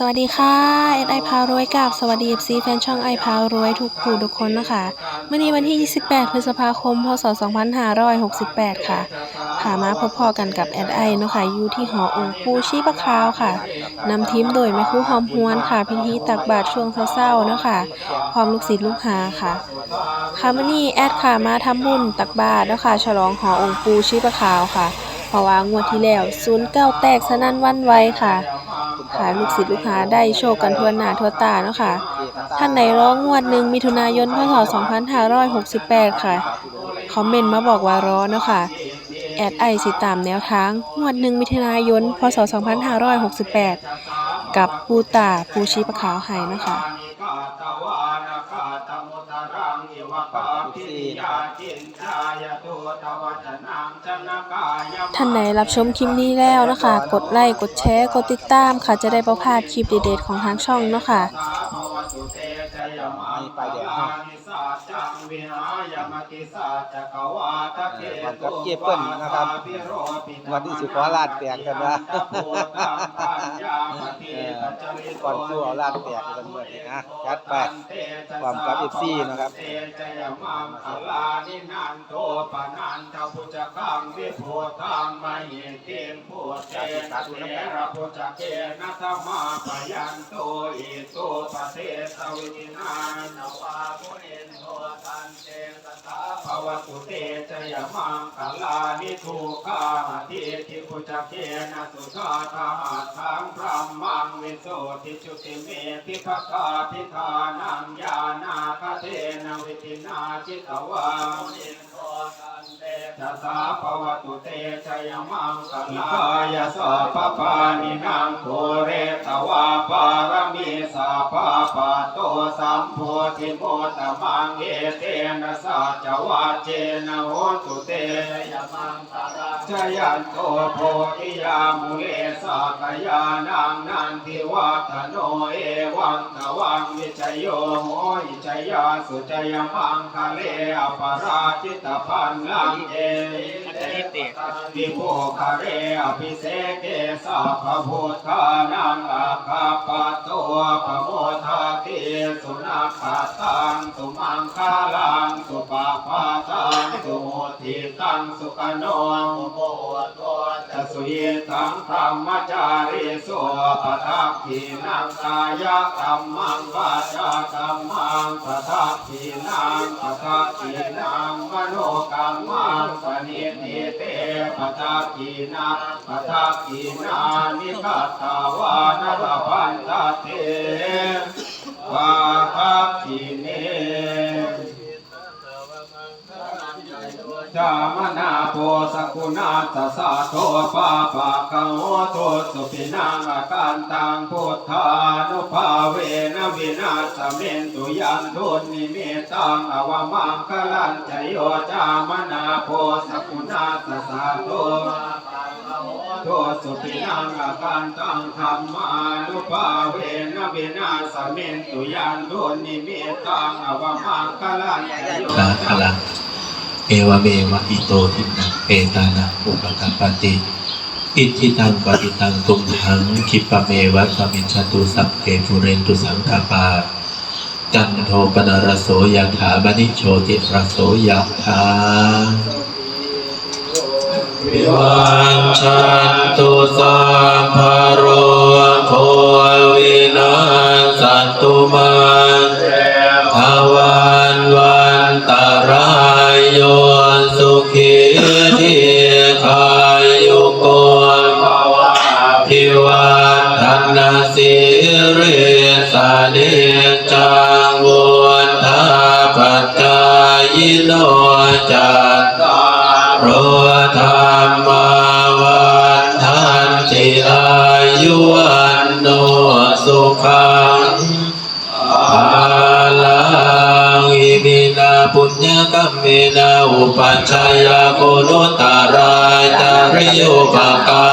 สวัสดีค่ะเอ็ไอพารวยกับสวัสดีเอฟซีแฟนช่องไอพารวยทุกผู้ทุกคนนะคะเมื่อนี้วันที่ 28 พฤษภาคม พศ 2568 ค่ะผ่ามาพบพอกันกับแอดไอเนาะค่ะอยู่ที่หอองค์ปูชีปะขาวค่ะนำทีมโดยแม่ครูหอมฮวนค่ะพิธีตักบาตรช่วงเศร้าๆเนาะค่ะพร้อมลูกศิษย์ลูกหาค่ะค่ะมื่อนี้แอดค่ะมาทำบุญตักบาตรเนาะค่ะฉลองหอองค์ปูชีปะขาวค่ะเพราะว่างวดที่แล้วศูนย์เก้าแตกสนั่นวันไวค่ะ ค่ะลูกศิษย์ลูกหาได้โชคกันทั่วหน้าทั่วตาเนาะค่ะ ท่านไหนร้องงวดหนึ่งมิถุนายนพศ2568 ค่ะ คอมเมนต์มาบอกว่าร้อเนาะค่ะ แอดไอสิตามแนวทาง งวดหนึ่งมิถุนายนพศ2568 กับปูตาปูชีปะขาวไห้นะคะ ท่านไหนรับชมคลิปนี้แล้วนะคะ กดไลค์ กดแชร์ กดติดตามค่ะ จะได้ประพลาดคลิปเด็ดๆของทางช่องเนาะค่ะวันกับเก็บเปิ้ลนะครับวันที่สิบขอลาดแตกกันว่าเออก่อนสู้เอาลาดแตกกันหมดเลยนะจัดไปความกับเอฟซีนะครับสาธุนะพระพุทธเจ้านะธรรมาปยันโตอิโตปเทสวินินานวาพุเรนโทตันเตสตาภวตุเตจยมังคลานิทุกาทิทิพุทธเกนะสุขะทาทังพระมังวิโสทิจุติเมติภคาพิธานังญานาคเทนวิตินาจิตวานิโทตันเตสตาภวตุเตจยมังคลายสะปะปานินางโคเรตวาปารมีสาปาปะโตสัมโพธิโมตมังเอเตนะสัจวาเจนะโหตุเตยมังตระจยันโตโพธิยามุเลสักยานังนันทิวัตโนเอวังตวังวิจโยโหอิจยาสุจยมังคะเลอปราจิตพันลังเอ วิโภคาเรอภิเสเกสัพพุทธานังอาคาปะโตปโมทาเกสุนัขตังสุมังคาลังสุปาปาตังสุโมทิตังสุขโนโมโตจะสุยตังพรหมจาริโสปทักขีนังกายกรรมังวาจากรรมังปทักขีนังปทักขีนังมโนกรรมังปณิทิเตปะทักีนาปะทักีนานิกัตาวานรพันตเตวาทักขีเน จามนาโพสกุณาตสาโทปาปะกังโอโทสุปินังอการตังพุทธานุภาเวนะวินาศเมนตุยันทุนนิเมตังอวมังคลันจโยจามนาโพสกุณาตสาโทโทสุปินังอาการตังธรรมานุภาเวนะวินาศเมนตุยันทุนิเมตังอวมังคลันจโยสาจาคลัง เอวเมวะอิโตทินังเปตานังอุปกัปปติอิทิตังปฏิตังตุมหังคิปะเมวะสมิจฉตุสัพเพปุเรนตุสังกปาจันโทปนารโสยถามณิโชติรโสยถาวิวันชันตุสัมภโรโควินาสตุมา ติอายุวันโนสุขังภาลังอิมินาปุญญกัมเมนาอุปัชฌายาโกนุตารายจาริโยปกา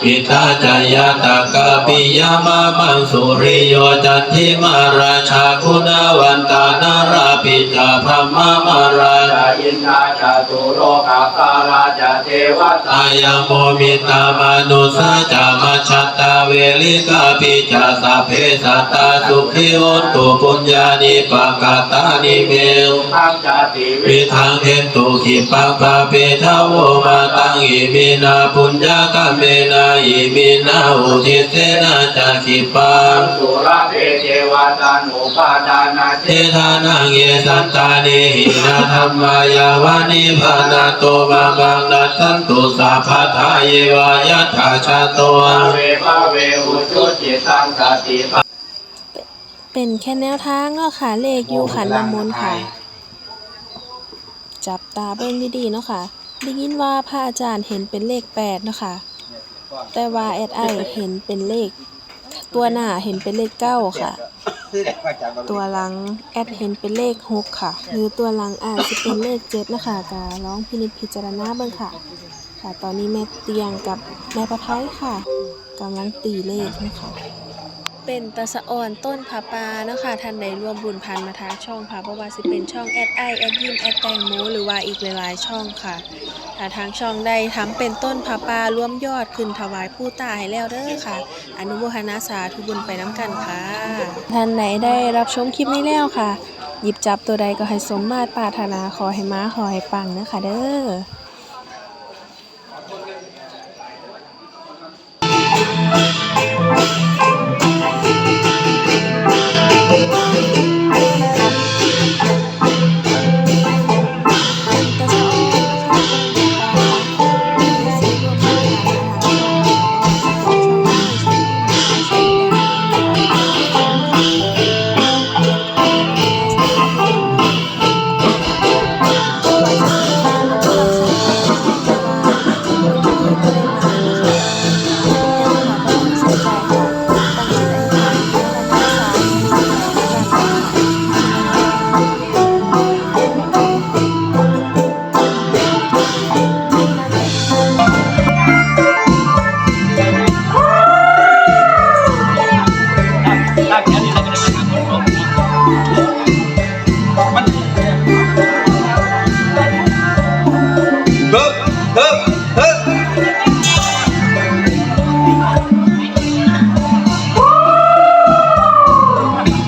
ปิทาจายาตากาปิยามามังสุริโยจันทิมาราชาคุณวันตานารา ปิจาพมะมาราจาอินทาจาตุโลกาคาราจาเทวตายโมมิตามนุสาจามาชตาเวลิกาปิจาสพเพสัตตาสุขิโอตุปุญญานิปกาตานิเมวทังจาติวิทังเทนตุขิปังปะเปทาวมาตังอิมินาปุญญากาเมนาอิมินาอุทิเสนาจักขิปังสุราเทเทวตานุปาทานาเทเทธานังเยสันตานิหินาธรรมายาวานิพานาโตมาบังนัสันตุสัพพทายวายะถาชาโตเวภาเวอุจุจิตังสติปะเป็นแค่แนวทางเนาะค่ะ เลขอยู่ขันน้ำมนค่ะ จับตาเบิ่งดีๆเนาะค่ะได้ยินว่าพระอาจารย์เห็นเป็นเลขแปดเนาะค่ะ แต่ว่าแอดไอเห็นเป็นเลข ตัวหน้าเห็นเป็นเลขเก้าค่ะ ซื้อเด็กมาจากตัวหลังแอดเห็นเป็นเลขหกค่ะ หรือตัวหลังอาจจะเป็นเลขเจ็ดนะคะการ้องพินิจพิจารณาเบิ่งค่ะ ค่ะ ตอนนี้แม่เตียงกับแม่ประไพค่ะกำลังตีเลขนะคะเป็นตะสะอ่อนต้นผาปาเนาะคะท่านใดร่วมบุญพันมาทางช่องค่ะเพราะว่าสิเป็นช่องแอดไอแอดยิมแอดแตงโมหรือว่าอีกหลายๆช่องค่ะถ้า ทางช่องได้ทำเป็นต้นผาปาร่วมยอดขึ้นถวายผู้ตายแล้วเด้อค่ะ อนุโมทนาสาธุบุญไปน้ำกันค่ะ ท่านไหนได้รับชมคลิปนี้แล้วค่ะ หยิบจับตัวใดก็ให้สมมาตรปรารถนาขอให้มาขอให้ปังนะคะเด้อเ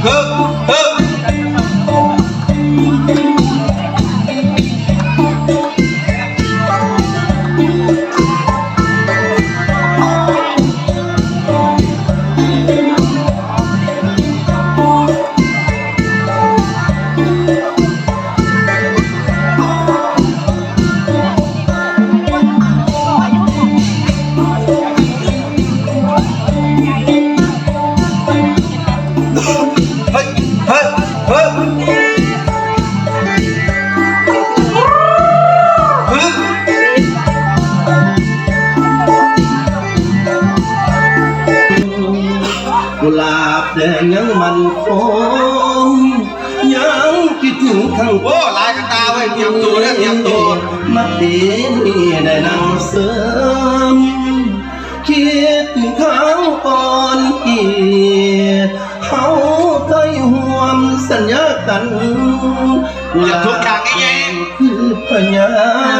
เฮ้ กุหลาบแดงยังมันคงยังคิดถึงข้างโอ้ลายกันตาไว้เตรียมตัวนะเตรียมตัวมาปีนี้ได้นั่งเสริมคิดถึงเขาก่อนอีกเขาเคยห่วมสัญญากันอยากทุกอย่างง่ายๆคือปัญญา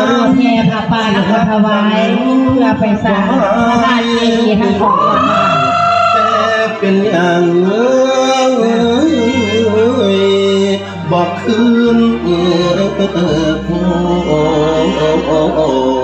ร่วมแห่พระปาและพระถวายเพื่อไปสร้างพระบาทเจดีย์ทั้งสองวัดนะคะแต่ เป็นอย่างเอ้ยบอกคืนเออ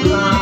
blind.